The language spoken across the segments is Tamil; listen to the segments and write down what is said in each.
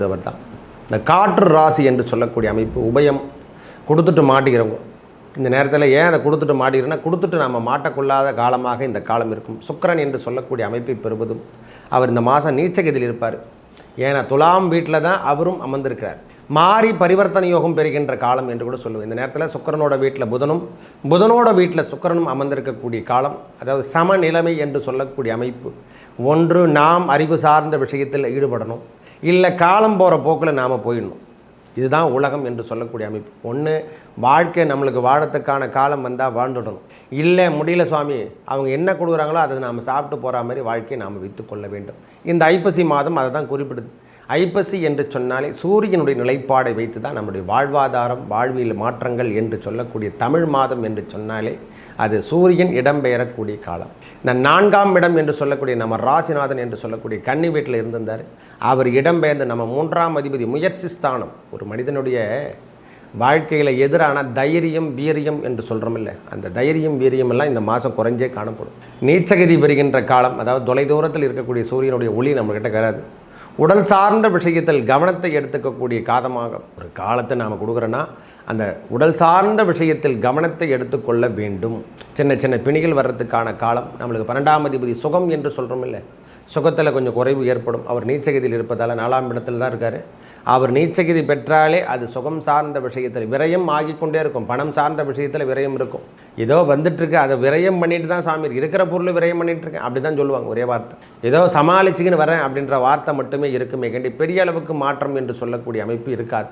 கொடுத்தவர் அவர் தான். இந்த காற்று ராசி என்று சொல்லக்கூடிய அமைப்பு உபயம் கொடுத்துட்டு மாட்டிக்கிறவங்க. இந்த நேரத்தில் ஏன் அதை கொடுத்துட்டு மாட்டிக்கிறேன்னா கொடுத்துட்டு நம்ம மாட்டக்கொள்ளாத காலமாக இந்த காலம் இருக்கும். சுக்கரன் என்று சொல்லக்கூடிய அமைப்பை பெறுவதும் அவர் இந்த மாதம் நீச்சகதியில் இருப்பார். ஏன்னா துலாம் வீட்டில் தான் அவரும் அமர்ந்திருக்கிறார். மாறி பரிவர்த்தனை யோகம் பெறுகின்ற காலம் என்று கூட சொல்லுவேன் இந்த நேரத்தில் சுக்கிரனோட வீட்டில் புதனும் புதனோட வீட்டில் சுக்கரனும் அமர்ந்திருக்கக்கூடிய காலம் அதாவது சமநிலைமை என்று சொல்லக்கூடிய அமைப்பு. ஒன்று நாம் அறிவு சார்ந்த விஷயத்தில் ஈடுபடணும். இல்லை காலம் போகிற போக்கில் நாம் போயிடணும். இதுதான் உலகம் என்று சொல்லக்கூடிய அமைப்பு. ஒன்று வாழ்க்கை நம்மளுக்கு வாழறதுக்கான காலம் வந்தால் வாழ்ந்துடணும். இல்லை முடியல சுவாமி அவங்க என்ன கொடுக்குறாங்களோ அதை நாம் சாப்பிட்டு போகிற மாதிரி வாழ்க்கையை நாம் வைத்துக்கொள்ள வேண்டும். இந்த ஐப்பசி மாதம் அதை தான் குறிப்பிடுது. ஐப்பசி என்று சொன்னாலே சூரியனுடைய நிலைப்பாடை வைத்து தான் நம்முடைய வாழ்வாதாரம் வாழ்வியல் மாற்றங்கள் என்று சொல்லக்கூடிய தமிழ் மாதம் என்று சொன்னாலே அது சூரியன் இடம்பெயரக்கூடிய காலம். இந்த நான்காம் இடம் என்று சொல்லக்கூடிய நம்ம ராசிநாதன் என்று சொல்லக்கூடிய கன்னி வீட்டில் இருந்திருந்தார். அவர் இடம்பெயர்ந்து நம்ம மூன்றாம் அதிபதி முயற்சி ஸ்தானம். ஒரு மனிதனுடைய வாழ்க்கையில் எதிரான தைரியம் வீரியம் என்று சொல்கிறோமில்ல அந்த தைரியம் வீரியம் எல்லாம் இந்த மாதம் குறைஞ்சே காணப்படும். நீச்சகதி பெறுகின்ற காலம் அதாவது தொலைதூரத்தில் இருக்கக்கூடிய சூரியனுடைய ஒளி நம்மக்கிட்ட கராது உடல் சார்ந்த விஷயத்தில் கவனத்தை எடுத்துக்கக்கூடிய காலமாக ஒரு காலத்தை நாம் கொடுக்குறோன்னா அந்த உடல் சார்ந்த விஷயத்தில் கவனத்தை எடுத்துக்கொள்ள வேண்டும். சின்ன சின்ன பிணிகள் வர்றதுக்கான காலம் நம்மளுக்கு பன்னெண்டாம் அதிபதி சுகம் என்று சொல்கிறோம் இல்லை? சுகத்தில் கொஞ்சம் குறைவு ஏற்படும். அவர் நீச்சகதியில் இருப்பதால் நாலாம் இடத்துல தான் இருக்கார். அவர் நீச்சகிதி பெற்றாலே அது சுகம் சார்ந்த விஷயத்தில் விரயம் ஆகிக்கொண்டே இருக்கும். பணம் சார்ந்த விஷயத்தில் விரயம் இருக்கும். ஏதோ வந்துட்டுருக்கு அதை விரயம் பண்ணிட்டு தான் சாமி இருக்கிற பொருள் விரயம் பண்ணிகிட்ருக்கேன் அப்படி தான் சொல்லுவாங்க ஒரே வார்த்தை. ஏதோ சமாளிச்சுக்கின்னு வரேன் அப்படின்ற வார்த்தை மட்டுமே இருக்குமே கண்டி பெரிய அளவுக்கு மாற்றம் என்று சொல்லக்கூடிய அமைப்பு இருக்காது.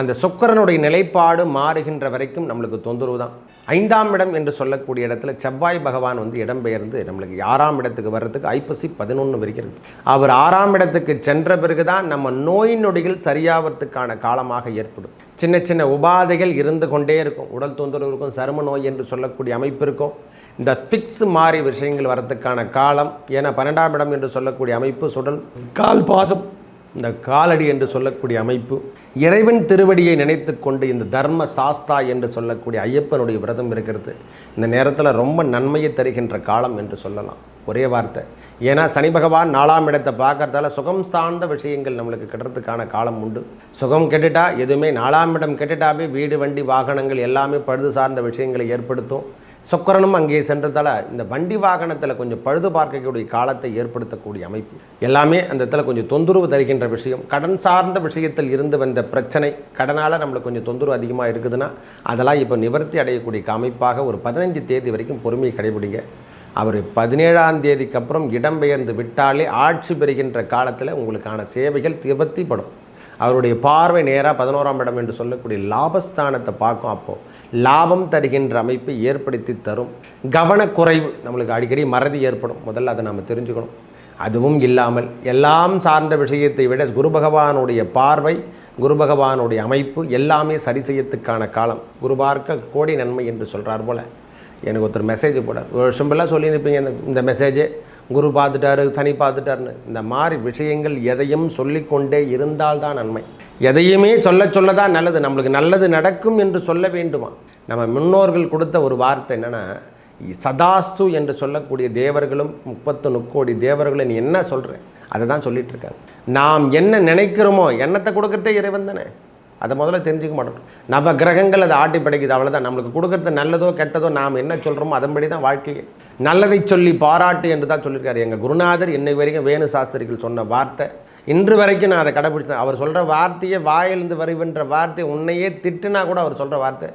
அந்த சுக்கிரனுடைய நிலைப்பாடு மாறுகின்ற வரைக்கும் நம்மளுக்கு தொந்தரவு தான் ஐந்தாம் இடம் என்று சொல்லக்கூடிய இடத்துல செவ்வாய் பகவான் வந்து இடம்பெயர்ந்து நம்மளுக்கு ஆறாம் இடத்துக்கு வர்றதுக்கு ஐப்பசி பதினொன்று வருகிறது அவர் ஆறாம் இடத்துக்கு சென்ற பிறகு தான் நம்ம நோய் நொடிகள் சரியாவதுக்கான காலமாக ஏற்படும். சின்ன சின்ன உபாதைகள் இருந்து கொண்டே இருக்கும். உடல் தொந்தரவு இருக்கும் சரும நோய் என்று சொல்லக்கூடிய அமைப்பு இருக்கும். இந்த ஃபிக்ஸ் மாறி விஷயங்கள் வரத்துக்கான காலம் ஏன்னா பன்னெண்டாம் இடம் என்று சொல்லக்கூடிய அமைப்பு சுடல் கால் பாதம். இந்த காலடி என்று சொல்லக்கூடிய அமைப்பு இறைவன் திருவடியை நினைத்து கொண்டு இந்த தர்ம சாஸ்தா என்று சொல்லக்கூடிய ஐயப்பனுடைய விரதம் இருக்கிறது. இந்த நேரத்தில் ரொம்ப நன்மையை தருகின்ற காலம் என்று சொல்லலாம். ஒரே வார்த்தை. ஏன்னா சனி பகவான் நாலாம் இடத்தை பார்க்கறதால சுகம் சார்ந்த விஷயங்கள் நம்மளுக்கு கிடறதுக்கான காலம் உண்டு. சுகம் கெட்டுட்டா எதுவுமே நாலாம் இடம் கெட்டுட்டாவே வீடு வண்டி வாகனங்கள் எல்லாமே பழுது சார்ந்த விஷயங்களை ஏற்படுத்தும். சுக்கரனும் அங்கே சென்றதால இந்த வண்டி வாகனத்தில் கொஞ்சம் பழுது பார்க்கக்கூடிய காலத்தை ஏற்படுத்தக்கூடிய அமைப்பு. எல்லாமே அந்த இடத்துல கொஞ்சம் தொந்தரவு தருகின்ற விஷயம். கடன் சார்ந்த விஷயத்தில் இருந்து வந்த பிரச்சனை கடனால் நம்மளுக்கு கொஞ்சம் தொந்தரவு அதிகமாக இருக்குதுன்னா அதெல்லாம் இப்போ நிவர்த்தி அடையக்கூடிய அமைப்பாக ஒரு பதினஞ்சு தேதி வரைக்கும் பொறுமையை கடைபிடிங்க. அவர் பதினேழாம் தேதிக்கு அப்புறம் இடம்பெயர்ந்து விட்டாலே ஆட்சி பெறுகின்ற காலத்தில் உங்களுக்கான சேவைகள் திவர்த்திப்படும் அவருடைய பார்வை நேராக பதினோராம் இடம் என்று சொல்லக்கூடிய லாபஸ்தானத்தை பார்க்கும் அப்போது லாபம் தருகின்ற அமைப்பை ஏற்படுத்தி தரும். கவனக்குறைவு நம்மளுக்கு அடிக்கடி மறதி ஏற்படும். முதல்ல அதை நம்ம தெரிஞ்சுக்கணும். அதுவும் இல்லாமல் எல்லாம் சார்ந்த விஷயத்தை விட குரு பகவானுடைய பார்வை குரு பகவானுடைய அமைப்பு எல்லாமே சரி செய்யத்துக்கான காலம். குரு பார்க்க கோடி நன்மை என்று சொல்கிறார் போல. எனக்கு ஒருத்தர் மெசேஜ் போட ஒரு சிம்பிளாக சொல்லியிருப்பீங்க இந்த இந்த மெசேஜே குரு பார்த்துட்டாரு சனி பார்த்துட்டாருன்னு. இந்த மாதிரி விஷயங்கள் எதையும் சொல்லிக்கொண்டே இருந்தால்தான் நன்மை. எதையுமே சொல்ல சொல்ல தான் நல்லது. நம்மளுக்கு நல்லது நடக்கும் என்று சொல்ல வேண்டுமா? நம்ம முன்னோர்கள் கொடுத்த ஒரு வார்த்தை என்னென்னா சதாஸ்து என்று சொல்லக்கூடிய தேவர்களும் முப்பத்து முக்கோடி தேவர்களும் நீ என்ன சொல்கிறேன் அதை தான் சொல்லிகிட்ருக்காங்க நாம் என்ன நினைக்கிறோமோ எண்ணத்தை கொடுக்கறதே இறைவன் தானே. அதை முதல்ல தெரிஞ்சுக்க மாட்டோம். நம்ம கிரகங்கள் அதை ஆட்டி படைக்குது அவ்வளோதான் நம்மளுக்கு கொடுக்கறது நல்லதோ கெட்டதோ நாம் என்ன சொல்கிறோமோ அதன்படி தான் வாழ்க்கையே. நல்லதை சொல்லி பாராட்டு என்று தான் சொல்லியிருக்காரு. எங்கள் குருநாதர் இன்னை வரைக்கும் வேணு சாஸ்திரிகள் சொன்ன வார்த்தை. இன்று வரைக்கும் நான் அதை கடைபிடிச்சேன் அவர் சொல்கிற வார்த்தையை வாயிலிருந்து வருகின்ற வார்த்தை உன்னையே திட்டுனா கூட அவர் சொல்கிற வார்த்தை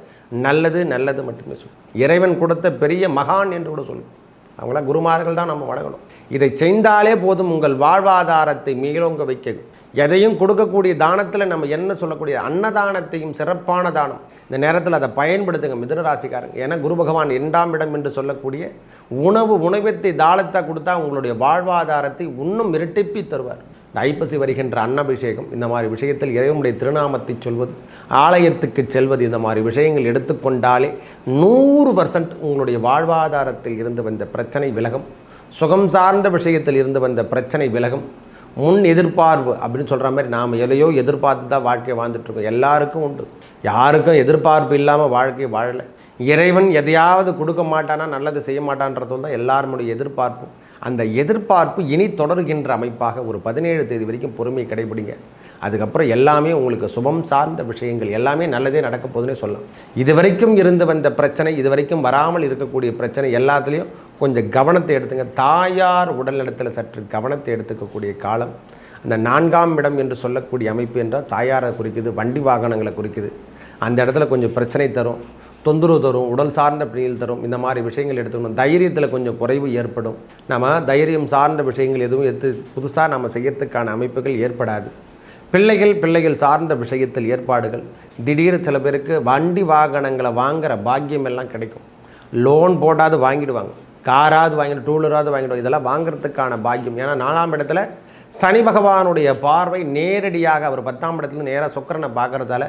நல்லது நல்லது மட்டுமே சொல்லும் இறைவன் கொடுத்த பெரிய மகான் என்று கூட சொல்லும் அவங்களாம் குருமார்கள் தான் நம்ம வணங்கணும். இதை செய்தாலே போதும் உங்கள் வாழ்வாதாரத்தை மீளோங்க வைக்க எதையும் கொடுக்கக்கூடிய தானத்தில் நம்ம என்ன சொல்லக்கூடிய அன்னதானத்தையும் சிறப்பான தானம். இந்த நேரத்தில் அதை பயன்படுத்துங்க மிதுன ராசிக்காரங்க. ஏன்னா குரு பகவான் இரண்டாம் இடம் என்று சொல்லக்கூடிய உணவு உணவத்தை தாளத்தை கொடுத்தா உங்களுடைய வாழ்வாதாரத்தை இன்னும் இரட்டிப்பி தருவார். இந்த ஐப்பசி வருகின்ற அன்னபிஷேகம் இந்த மாதிரி விஷயத்தில் இறைவனுடைய திருநாமத்தை சொல்வது ஆலயத்துக்கு செல்வது இந்த மாதிரி விஷயங்கள் எடுத்துக்கொண்டாலே நூறு பர்சன்ட் உங்களுடைய வாழ்வாதாரத்தில் இருந்து வந்த பிரச்சனை விலகும். சுகம் சார்ந்த விஷயத்தில் இருந்து வந்த பிரச்சனை விலகும். முன் எதிர்பார்ப்பு அப்படின்னு சொல்கிற மாதிரி நாம் எதையோ எதிர்பார்த்து தான் வாழ்க்கையை வாழ்ந்துட்டுருக்கோம். எல்லாருக்கும் உண்டு. யாருக்கும் எதிர்பார்ப்பு இல்லாமல் வாழ்க்கையை வாழலை. இறைவன் எதையாவது கொடுக்க மாட்டானா நல்லது செய்ய மாட்டான்றது தான் எல்லாருடைய எதிர்பார்ப்பும். அந்த எதிர்பார்ப்பு இனி தொடர்கின்ற அமைப்பாக ஒரு பதினேழு தேதி வரைக்கும் பொறுமை கடைபிடிங்க. அதுக்கப்புறம் எல்லாமே உங்களுக்கு சுபம் சார்ந்த விஷயங்கள் எல்லாமே நல்லதே நடக்க போதுன்னே சொல்லலாம். இதுவரைக்கும் இருந்து வந்த பிரச்சனை இதுவரைக்கும் வராமல் இருக்கக்கூடிய பிரச்சனை எல்லாத்துலேயும் கொஞ்சம் கவனத்தை எடுத்துங்க. தாயார் உடல்நலத்தில் சற்று கவனத்தை எடுத்துக்கக்கூடிய காலம். அந்த நான்காம் இடம் என்று சொல்லக்கூடிய அமைப்பு என்றால் தாயாரை குறிக்குது வண்டி வாகனங்களை குறிக்குது. அந்த இடத்துல கொஞ்சம் பிரச்சனை தரும் தொந்தரவு தரும் உடல் சார்ந்த பிணியில் தரும். இந்த மாதிரி விஷயங்கள் எடுத்துக்கணும். தைரியத்தில் கொஞ்சம் குறைவு ஏற்படும். நம்ம தைரியம் சார்ந்த விஷயங்கள் எதுவும் எடுத்து புதுசாக நம்ம செய்யறதுக்கான அமைப்புகள் ஏற்படாது. பிள்ளைகள் பிள்ளைகள் சார்ந்த விஷயத்தில் ஏற்பாடுகள். திடீர் சில பேருக்கு வண்டி வாகனங்களை வாங்குகிற பாக்கியம் எல்லாம் கிடைக்கும். லோன் போடாது வாங்கிடுவாங்க. காராவது வாங்கிடும் டூலராவது வாங்கிடுவாங்க. இதெல்லாம் வாங்குறதுக்கான பாக்கியம். ஏன்னா நாலாம் இடத்துல சனி பகவானுடைய பார்வை நேரடியாக அவர் பத்தாம் இடத்துல நேராக சுக்கரனை பார்க்குறதால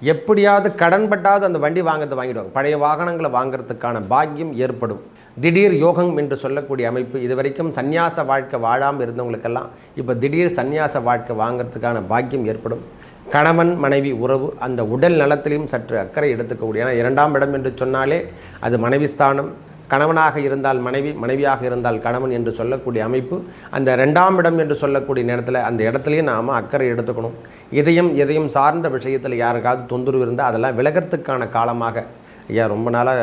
எப்படியாவது கடன்பட்டாவது அந்த வண்டி வாங்கிறது வாங்கிடுவாங்க. பழைய வாகனங்களை வாங்குறதுக்கான பாக்கியம் ஏற்படும். திடீர் யோகம் என்று சொல்லக்கூடிய அமைப்பு இது வரைக்கும் சந்நியாச வாழ்க்கை வாழாமல் இருந்தவங்களுக்கெல்லாம் இப்போ திடீர் சந்நியாச வாழ்க்கை வாங்குறதுக்கான பாக்கியம் ஏற்படும். கணவன் மனைவி உறவு அந்த உடல் நலத்திலையும் சற்று அக்கறை எடுத்துக்கக்கூடிய ஏன்னா இரண்டாம் இடம் என்று சொன்னாலே அது மனைவி ஸ்தானம். கணவனாக இருந்தால் மனைவி மனைவியாக இருந்தால் கணவன் என்று சொல்லக்கூடிய அமைப்பு. அந்த ரெண்டாம் இடம் என்று சொல்லக்கூடிய நேரத்தில் அந்த இடத்துலையும் நாம் அக்கறை எடுத்துக்கணும். இதயம் இதயம் சார்ந்த விஷயத்தில் யாருக்காவது தொந்தரவு இருந்தால் அதெல்லாம் விலகிறதுக்கான காலமாக. ஐயா ரொம்ப நாளாக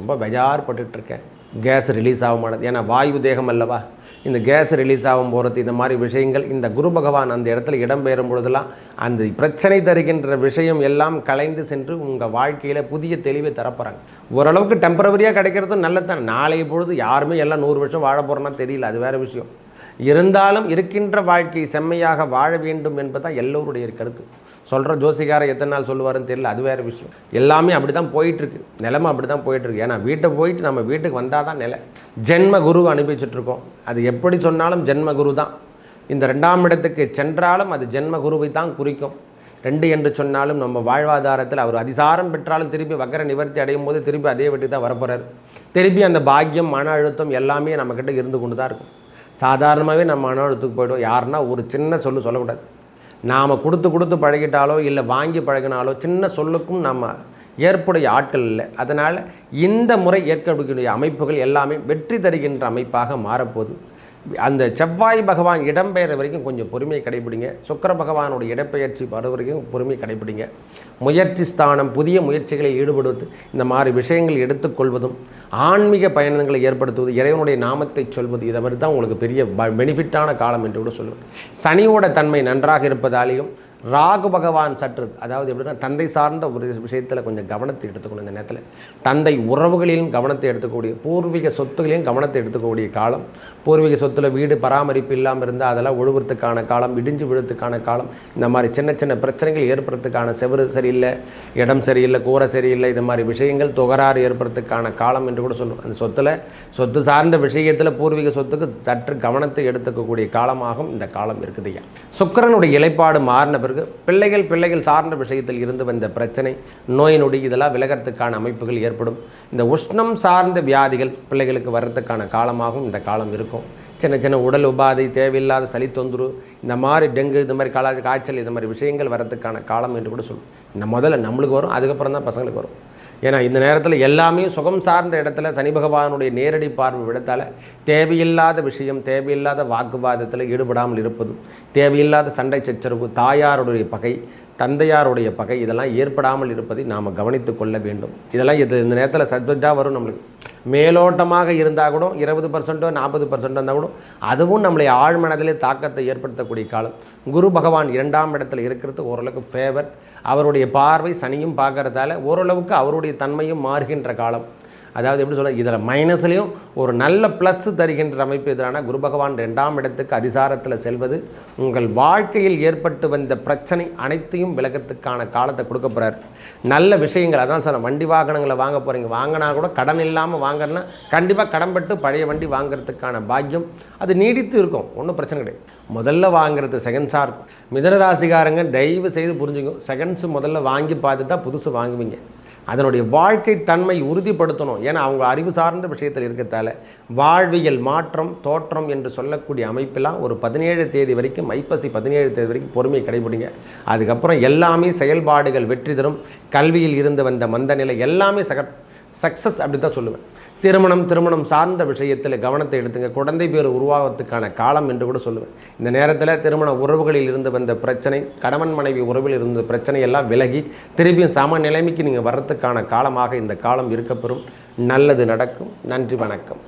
ரொம்ப பெஜார்பட்டுட்டு இருக்கேன். கேஸ் ரிலீஸ் ஆக மாட்டேது ஏன்னா வாயு தேகம் அல்லவா? இந்த கேஸ் ரிலீஸ் ஆகும் போகிறது இந்த மாதிரி விஷயங்கள் இந்த குரு பகவான் அந்த இடத்துல இடம்பெறும் பொழுதெல்லாம் அந்த பிரச்சனை தருகின்ற விஷயம் எல்லாம் கலைந்து சென்று உங்கள் வாழ்க்கையில் புதிய தெளிவை தரப்போகிறாங்க ஓரளவுக்கு டெம்பரவரியாக கிடைக்கிறது நல்லதான் நாளைய பொழுது யாருமே எல்லாம் நூறு வருஷம் வாழ போகிறோன்னா தெரியல அது வேறு விஷயம். இருந்தாலும் இருக்கின்ற வாழ்க்கை செம்மையாக வாழ வேண்டும் என்பதுதான் எல்லோருடைய கருத்து. சொல்கிற ஜோசிகாரை எத்தனை நாள் சொல்லுவாருன்னு தெரியல அது வேறு விஷயம். எல்லாமே அப்படி தான் போயிட்டுருக்கு. நிலமை அப்படி தான் போயிட்டுருக்கு. ஏன்னா வீட்டை போயிட்டு நம்ம வீட்டுக்கு வந்தால் தான் நிலை. ஜென்ம குரு அனுப்பிச்சிட்ருக்கோம் அது எப்படி சொன்னாலும் ஜென்ம குரு தான். இந்த ரெண்டாம் இடத்துக்கு சென்றாலும் அது ஜென்ம குருவை தான் குறிக்கும். ரெண்டு என்று சொன்னாலும் நம்ம வாழ்வாதாரத்தில் அவர் அதிசாரம் பெற்றாலும் திருப்பி வக்கர நிவர்த்தி அடையும் போது திருப்பி அதே வீட்டுக்கு தான் வரப்போகிறார் திருப்பி அந்த பாக்கியம் மன அழுத்தம் எல்லாமே நம்மக்கிட்ட இருந்து கொண்டு தான் இருக்கும். சாதாரணமாகவே நம்ம மன அழுத்தத்துக்கு போய்டுவோம். யாருன்னா ஒரு சின்ன சொல்லு சொல்லக்கூடாது. நாம் கொடுத்து கொடுத்து பழகிட்டாலோ இல்லை வாங்கி பழகினாலோ சின்ன சொல்லுக்கும் நம்ம ஏற்புடைய ஆட்கள் இல்லை. அதனால் இந்த முறை ஏற்கக்கூடிய அமைப்புகள் எல்லாமே வெற்றி தருகின்ற அமைப்பாக மாறப்போகுது. அந்த செவ்வாய் பகவான் இடம்பெயர வரைக்கும் கொஞ்சம் பொறுமையை கடைபிடிங்க. சுக்கர பகவானோட இடப்பெயர்ச்சி வர வரைக்கும் பொறுமை கடைபிடிங்க. முயற்சி ஸ்தானம் புதிய முயற்சிகளில் ஈடுபடுவது இந்த மாதிரி விஷயங்கள் எடுத்துக்கொள்வதும் ஆன்மீக பயணங்களை ஏற்படுத்துவது இறைவனுடைய நாமத்தை சொல்வது இதை மாதிரி தான் உங்களுக்கு பெரிய பெனிஃபிட்டான காலம் என்று கூட சொல்லுவேன். சனியோட தன்மை நன்றாக இருப்பதாலேயும் ராகு பகவான் சற்று அதாவது எப்படின்னா தந்தை சார்ந்த ஒரு விஷயத்தில் கொஞ்சம் கவனத்தை எடுத்துக்கணும் இந்த நேரத்தில். தந்தை உறவுகளிலும் கவனத்தை எடுத்துக்கூடிய பூர்வீக சொத்துகளையும் கவனத்தை எடுத்துக்கக்கூடிய காலம். பூர்வீக சொத்தில் வீடு பராமரிப்பு இல்லாமல் இருந்தால் அதெல்லாம் ஒழுகுறதுக்கான காலம் இடிஞ்சு விழுறதுக்கான காலம். இந்த மாதிரி சின்ன சின்ன பிரச்சனைகள் ஏற்படுறதுக்கான செவரு சரியில்லை இடம் சரியில்லை கூரை சரியில்லை இது மாதிரி விஷயங்கள் துகராறு ஏற்படுறதுக்கான காலம் என்று கூட சொல்லும் அந்த சொத்தில் சொத்து சார்ந்த விஷயத்தில் பூர்வீக சொத்துக்கு சற்று கவனத்தை எடுத்துக்கக்கூடிய காலமாகவும் இந்த காலம் இருக்குதுய்யா சுக்கிரனுடைய இலைப்பாடு மாறின பிறகு பிள்ளைகள் பிள்ளைகள் சார்ந்த விஷயத்தில் இருந்து வந்த பிரச்சனை நோய் நொடி இதெல்லாம் விலகிறதுக்கான அமைப்புகள் ஏற்படும். இந்த உஷ்ணம் சார்ந்த வியாதிகள் பிள்ளைகளுக்கு வர்றதுக்கான காலமாகவும் இந்த காலம் இருக்கும். சின்ன சின்ன உடல் உபாதை தேவையில்லாத சளி தொந்தரவு இந்த மாதிரி டெங்கு இந்த மாதிரி காலா காய்ச்சல் இந்த மாதிரி விஷயங்கள் வர்றதுக்கான காலம் என்று கூட சொல்லும். இந்த முதல்ல நம்மளுக்கு வரும் அதுக்கப்புறம் தான் பசங்களுக்கு வரும். ஏன்னா இந்த நேரத்தில் எல்லாமே சுகம் சார்ந்த இடத்துல சனி பகவானுடைய நேரடி பார்வை விடத்தால் தேவையில்லாத விஷயம் தேவையில்லாத வாக்குவாதத்தில் ஈடுபடாமல் இருப்பதும் தேவையில்லாத சண்டை சச்சரவு தாயாருடைய பகை தந்தையாருடைய பகை இதெல்லாம் ஏற்படாமல் இருப்பதை நாம் கவனித்து கொள்ள வேண்டும். இதெல்லாம் இது இந்த நேரத்தில் சப்ஜெக்டாக வரும் நம்மளுக்கு. மேலோட்டமாக இருந்தால் கூட இருபது பர்சன்ட்டோ நாற்பது பர்சன்ட்டோ இருந்தால் கூட அதுவும் நம்மளை ஆழ்மனதிலே தாக்கத்தை ஏற்படுத்தக்கூடிய காலம். குரு பகவான் இரண்டாம் இடத்துல இருக்கிறது ஓரளவுக்கு ஃபேவர் அவருடைய பார்வை சனியும் பார்க்கறதால ஓரளவுக்கு அவருடைய தன்மையும் மாறுகின்ற காலம். அதாவது எப்படி சொல்ல இதில் மைனஸ்லேயும் ஒரு நல்ல ப்ளஸ் தருகின்ற அமைப்பு எதிரான குரு பகவான் ரெண்டாம் இடத்துக்கு அதிசாரத்தில் செல்வது உங்கள் வாழ்க்கையில் ஏற்பட்டு வந்த பிரச்சனை அனைத்தையும் விளக்கத்துக்கான காலத்தை கொடுக்க போகிறார் நல்ல விஷயங்கள் அதான் சார் வண்டி வாகனங்களை வாங்க போகிறீங்க வாங்கினா கூட கடன் இல்லாமல் வாங்குறதுனா கண்டிப்பாக கடன்பட்டு பழைய வண்டி வாங்குறதுக்கான பாக்கியம் அது நீடித்து இருக்கும் ஒன்றும் பிரச்சனை கிடையாது. முதல்ல வாங்குறது செகண்ட்ஸாக இருக்கும் மிதனராசிகாரங்க தயவு செய்து புரிஞ்சுங்க செகண்ட்ஸ் முதல்ல வாங்கி பார்த்து தான் புதுசு வாங்குவீங்க. அதனுடைய வாழ்க்கை தன்மை உறுதிப்படுத்தணும். ஏன்னா அவங்க அறிவு சார்ந்த விஷயத்தில் இருக்கிறதால வாழ்வியல் மாற்றம் தோற்றம் என்று சொல்லக்கூடிய அமைப்பெல்லாம் ஒரு பதினேழு தேதி வரைக்கும் ஐப்பசி பதினேழு தேதி வரைக்கும் பொறுமை கடைபிடிங்க. அதுக்கப்புறம் எல்லாமே செயல்பாடுகள் வெற்றி தரும். கல்வியில் இருந்து வந்த மந்த நிலை எல்லாமே சக சக்ஸஸ் அப்படி தான் சொல்லுவேன். திருமணம் திருமணம் சார்ந்த விஷயத்தில் கவனத்தை எடுத்துங்க. குழந்தை பேர் உருவாகத்துக்கான காலம் என்று கூட சொல்லுவேன். இந்த நேரத்தில் திருமண உறவுகளில் இருந்து வந்த பிரச்சனை கணவன் மனைவி உறவில் இருந்த பிரச்சனை எல்லாம் விலகி திருப்பியும் சம நிலைமைக்கு நீங்கள் வர்றதுக்கான காலமாக இந்த காலம் இருக்கப்பெறும். நல்லது நடக்கும். நன்றி வணக்கம்.